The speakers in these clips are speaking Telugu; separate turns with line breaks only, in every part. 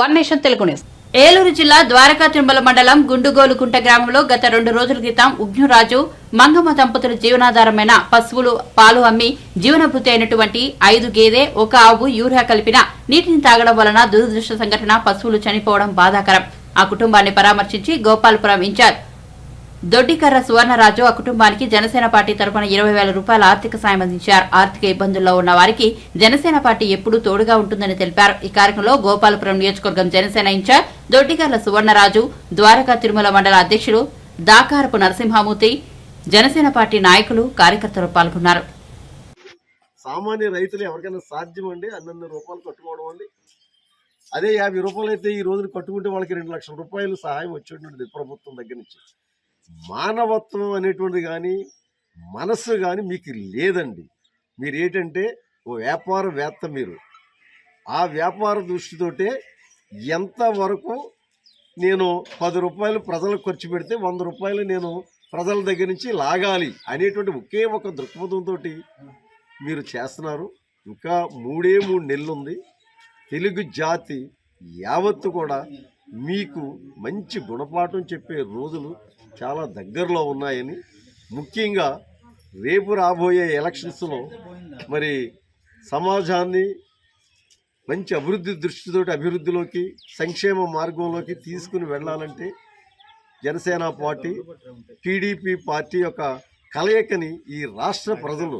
One nation Telugu news.
Eluru జిల్లా ద్వారకా తిరుమల మండలం గుండుగోలుకుంట గ్రామంలో గత రెండు రోజుల క్రితం ఉగ్నురాజు మంగమ్మ దంపతుల జీవనాధారమైన పశువులు పాలు అమ్మి జీవనభృతి అయినటువంటి ఐదు గేదె ఒక ఆవు యూరియా కలిపిన నీటిని తాగడం వలన దురదృష్ట సంఘటన పశువులు చనిపోవడం బాధాకరం. ఆ కుటుంబాన్ని పరామర్శించి గోపాలపురం ఇన్ఛార్జ్ దొడ్డికర్ర సువర్ణరాజు ఆ కుటుంబానికి జనసేన పార్టీ తరపున ఇరవై వేల రూపాయల ఆర్థిక సాయం అందించారు. ఆర్థిక ఇబ్బందుల్లో ఉన్న వారికి జనసేన పార్టీ ఎప్పుడూ తోడుగా ఉంటుందని తెలిపారు. ఈ కార్యక్రమంలో గోపాలపురం నియోజకవర్గం జనసేన ఇన్ఛార్జ్ దొడ్డికర్ల సువర్ణరాజు ద్వారకా తిరుమల మండల అధ్యక్షుడు దాకారపు నరసింహమూర్తి జనసేన పార్టీ నాయకులు కార్యకర్తలు పాల్గొన్నారు.
సామాన్య రైతులు ఎవరికైనా సాధ్యం అండి అన్నన్ని రూపాయలు కట్టుకోవడం అండి. అదే యాభై రూపాయలు అయితే ఈ రోజున కట్టుకుంటే వాళ్ళకి రెండు లక్షల రూపాయలు సహాయం వచ్చేటువంటిది ప్రభుత్వం దగ్గర నుంచి. మానవత్వం అనేటువంటిది కానీ మనస్సు కానీ మీకు లేదండి. మీరు ఏంటంటే ఓ వ్యాపారవేత్త మీరు. ఆ వ్యాపార దృష్టితోటే ఎంతవరకు నేను పది రూపాయలు ప్రజలకు ఖర్చు పెడితే వంద రూపాయలు నేను ప్రజల దగ్గర నుంచి లాగాలి అనేటువంటి ఒకే ఒక దృక్పథంతో మీరు చేస్తున్నారు. ఇంకా మూడే మూడు నెలలు ఉంది తెలుగు జాతి యావత్తు కూడా మీకు మంచి గుణపాఠం చెప్పే రోజులు చాలా దగ్గరలో ఉన్నాయని. ముఖ్యంగా రేపు రాబోయే ఎలక్షన్స్లో మరి సమాజాన్ని మంచి అభివృద్ధి దృష్టితోటి అభివృద్ధిలోకి సంక్షేమ మార్గంలోకి తీసుకుని వెళ్ళాలంటే జనసేన పార్టీ టీడీపీ పార్టీ యొక్క కలయికని ఈ రాష్ట్ర ప్రజలు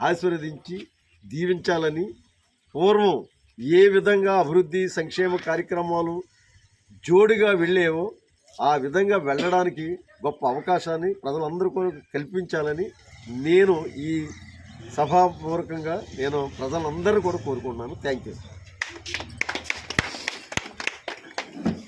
ఆశీర్వదించి దీవించాలని పూర్వం ఏ విధంగా అభివృద్ధి సంక్షేమ కార్యక్రమాలు జోడుగా వెళ్ళేవో ఆ విధంగా వెళ్ళడానికి గొప్ప అవకాశాన్ని ప్రజలందరూ కూడా కల్పించాలని నేను ఈ సభాపూర్వకంగా నేను ప్రజలందరూ కూడా కోరుకుంటున్నాను. Thank you.